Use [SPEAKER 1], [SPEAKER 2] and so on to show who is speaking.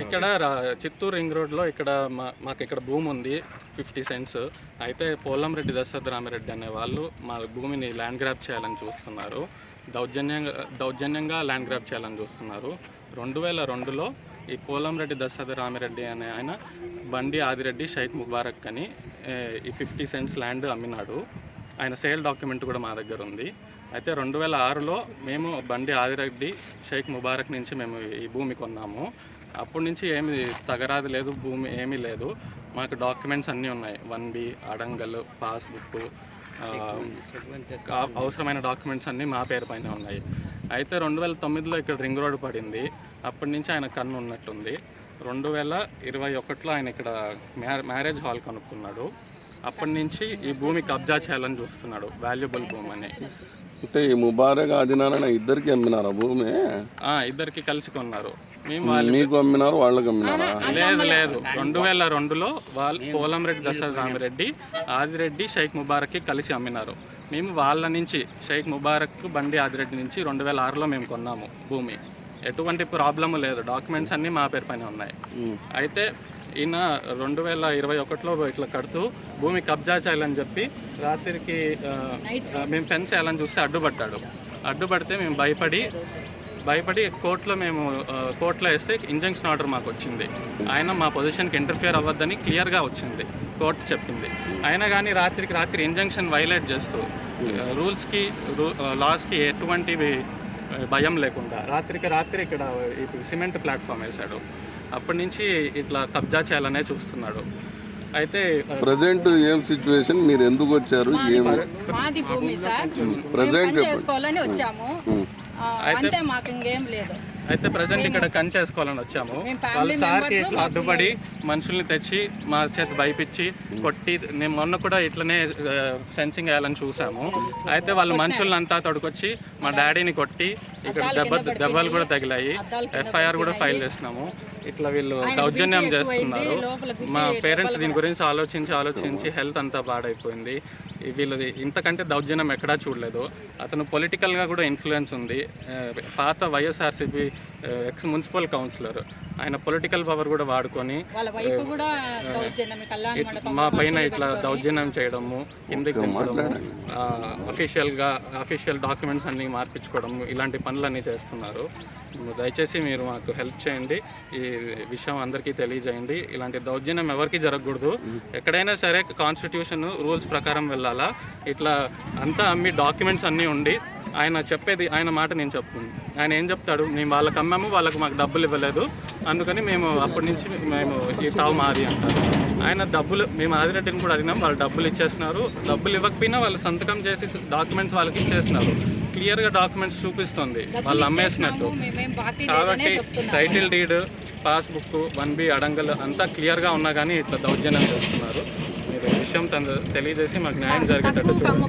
[SPEAKER 1] ఇక్కడ రా- చిత్తూరు రింగ్ రోడ్లో ఇక్కడ మా- మాకు ఇక్కడ భూమి ఉంది ఫిఫ్టీ సెంట్స్. అయితే పోలంరెడ్డి దశరథ రామిరెడ్డి అనే వాళ్ళు మా భూమిని ల్యాండ్ గ్రాప్ చేయాలని చూస్తున్నారు. దౌర్జన్యంగా దౌర్జన్యంగా ల్యాండ్ గ్రాప్ చేయాలని చూస్తున్నారు. రెండు వేల రెండులో ఈ పోలంరెడ్డి దశరథ రామిరెడ్డి అనే ఆయన బండి ఆదిరెడ్డి షైక్ ముబారక్ అని ఈ ఫిఫ్టీ సెంట్స్ ల్యాండ్ అమ్మినాడు. ఆయన సేల్ డాక్యుమెంట్ కూడా మా దగ్గర ఉంది అయితే రెండు వేల ఆరులో మేము బండి ఆదిరెడ్డి షేక్ ముబారక్ నుంచి మేము ఈ భూమి కొన్నాము. అప్పటి నుంచి ఏమి తగరాది లేదు భూమి ఏమీ లేదు. మాకు డాక్యుమెంట్స్ అన్నీ ఉన్నాయి. వన్ బి అడంగల్ పాస్బుక్ అవసరమైన డాక్యుమెంట్స్ అన్నీ మా పేరు పైన ఉన్నాయి. అయితే రెండు వేల తొమ్మిదిలో ఇక్కడ రింగ్ రోడ్ పడింది. అప్పటి నుంచి ఆయన కన్ను ఉన్నట్టుంది రెండు వేల ఇరవై ఒకటిలో ఆయన ఇక్కడ మ్యా- మ్యారేజ్ హాల్ కనుక్కున్నాడు. అప్పటి నుంచి ఈ భూమి కబ్జా చేయాలని చూస్తున్నాడు. వాల్యుబుల్ భూమి అని.
[SPEAKER 2] అంటే ఈ ముబారక్ ఆదినారాయణ ఇద్దరికి అమ్మినారా భూమి?
[SPEAKER 1] ఆ, ఇద్దరికి కలిసి కొన్నారు. మేము వాళ్ళు
[SPEAKER 2] మీకు అమ్మినారు వాళ్ళకి అమ్మినారా?
[SPEAKER 1] లేదు లేదు. రెండు వేల రెండులో వాళ్ళు పోలంరెడ్డి దశరథ రామిరెడ్డి ఆదిరెడ్డి షేక్ ముబారక్కి కలిసి అమ్మినారు. మేము వాళ్ళ నుంచి షేక్ ముబారక్ బండి ఆదిరెడ్డి నుంచి రెండు వేల ఆరులో మేము కొన్నాము భూమి. ఎటువంటి ప్రాబ్లము లేదు. డాక్యుమెంట్స్ అన్నీ మా పేరు పైన ఉన్నాయి. అయితే ఈయన రెండు వేల ఇరవై ఒకటిలో ఇట్లా కడుతూ భూమి కబ్జా చేయాలని చెప్పి రాత్రికి మేము ఫెన్స్ చేయాలని చూస్తే అడ్డుపడ్డాడు. అడ్డుపడితే మేము భయపడి భయపడి కోర్టులో మేము కోర్టులో వేస్తే ఇంజంక్షన్ ఆర్డర్ మాకు వచ్చింది. ఆయన మా పొజిషన్కి ఇంటర్ఫియర్ అవ్వద్దని క్లియర్గా వచ్చింది. కోర్టు చెప్పింది. అయినా కానీ రాత్రికి రాత్రి ఇంజంక్షన్ వైలేట్ చేస్తూ రూల్స్కి రూ లాస్కి ఎటువంటివి భయం లేకుండా రాత్రికి రాత్రి ఇక్కడ సిమెంట్ ప్లాట్ఫామ్ వేశాడు. అప్పటి నుంచి ఇట్లా కబ్జా చేయాలనే చూస్తున్నాడు. అయితే
[SPEAKER 2] ప్రజెంట్ ఏం సిచ్యువేషన్ మీరు ఎందుకు వచ్చారు? ఏమి
[SPEAKER 3] మాది భూమి సార్.
[SPEAKER 2] ప్రజెంట్
[SPEAKER 3] చేసుకోవాలని వచ్చాము. అంతే మాకు ఇంకేం లేదు.
[SPEAKER 1] అయితే ప్రజెంట్ ఇక్కడ కంచె వేసుకోవాలని వచ్చాము.
[SPEAKER 3] మేము
[SPEAKER 1] వాళ్ళ సార్కి ఇట్లా అడ్డుపడి మనుషుల్ని తెచ్చి మా చేత భయపించి కొట్టి నేను మొన్న కూడా ఇట్లనే సెన్సింగ్ వేయాలని చూసాము. అయితే వాళ్ళ మనుషుల్ని అంతా తొడుకొచ్చి మా డాడీని కొట్టి ఇక్కడ దెబ్బ దెబ్బలు కూడా తగిలాయి. ఎఫ్ఐఆర్ కూడా ఫైల్ చేసినాము. ఇట్లా వీళ్ళు దౌర్జన్యం చేస్తున్నారు. మా పేరెంట్స్ దీని గురించి ఆలోచించి ఆలోచించి హెల్త్ అంతా పాడైపోయింది. వీళ్ళది ఇంతకంటే దౌర్జన్యం ఎక్కడా చూడలేదు. అతను పొలిటికల్గా కూడా ఇన్ఫ్లుయెన్స్ ఉంది. పాత వైఎస్ఆర్సీపీ ఎక్స్ మున్సిపల్ కౌన్సిలర్ ఆయన పొలిటికల్ పవర్ కూడా వాడుకొని
[SPEAKER 3] వాళ్ళ వైపు కూడా దౌర్జన్యం కళ్యాణ మండపం
[SPEAKER 1] మా పైన ఇట్లా దౌర్జన్యం చేయడము కిందకి అఫీషియల్గా అఫీషియల్ డాక్యుమెంట్స్ అన్ని మార్పించుకోవడము ఇలాంటి పనులన్నీ చేస్తున్నారు. దయచేసి మీరు మాకు హెల్ప్ చేయండి. ఈ విషయం అందరికీ తెలియజేయండి. ఇలాంటి దౌర్జన్యం ఎవరికి జరగకూడదు. ఎక్కడైనా సరే కాన్స్టిట్యూషన్ రూల్స్ ప్రకారం వెళ్ళాలా? ఇట్లా అంతా అమ్మి డాక్యుమెంట్స్ అన్నీ ఉండి ఆయన చెప్పేది ఆయన మాట నేను చెప్తుంది ఆయన ఏం చెప్తాడు? మేము వాళ్ళకి అమ్మాము వాళ్ళకి మాకు డబ్బులు ఇవ్వలేదు. అందుకని మేము అప్పటి నుంచి మేము ఈ తావు మారి అంటారు. ఆయన డబ్బులు మేము ఆదిరెడ్డిని కూడా అడిగినాం వాళ్ళు డబ్బులు ఇచ్చేస్తున్నారు. డబ్బులు ఇవ్వకపోయినా వాళ్ళు సంతకం చేసి డాక్యుమెంట్స్ వాళ్ళకి ఇచ్చేస్తున్నారు. క్లియర్గా డాక్యుమెంట్స్ చూపిస్తుంది. వాళ్ళు అమ్మేసినట్టు. కాబట్టి title deed passbook one B adangal అంతా క్లియర్గా ఉన్నా కానీ ఇట్లా దౌర్జన్యం చేస్తున్నారు. మీరు విషయం తన తెలియజేసి మాకు న్యాయం జరిగేటట్టు చూడండి.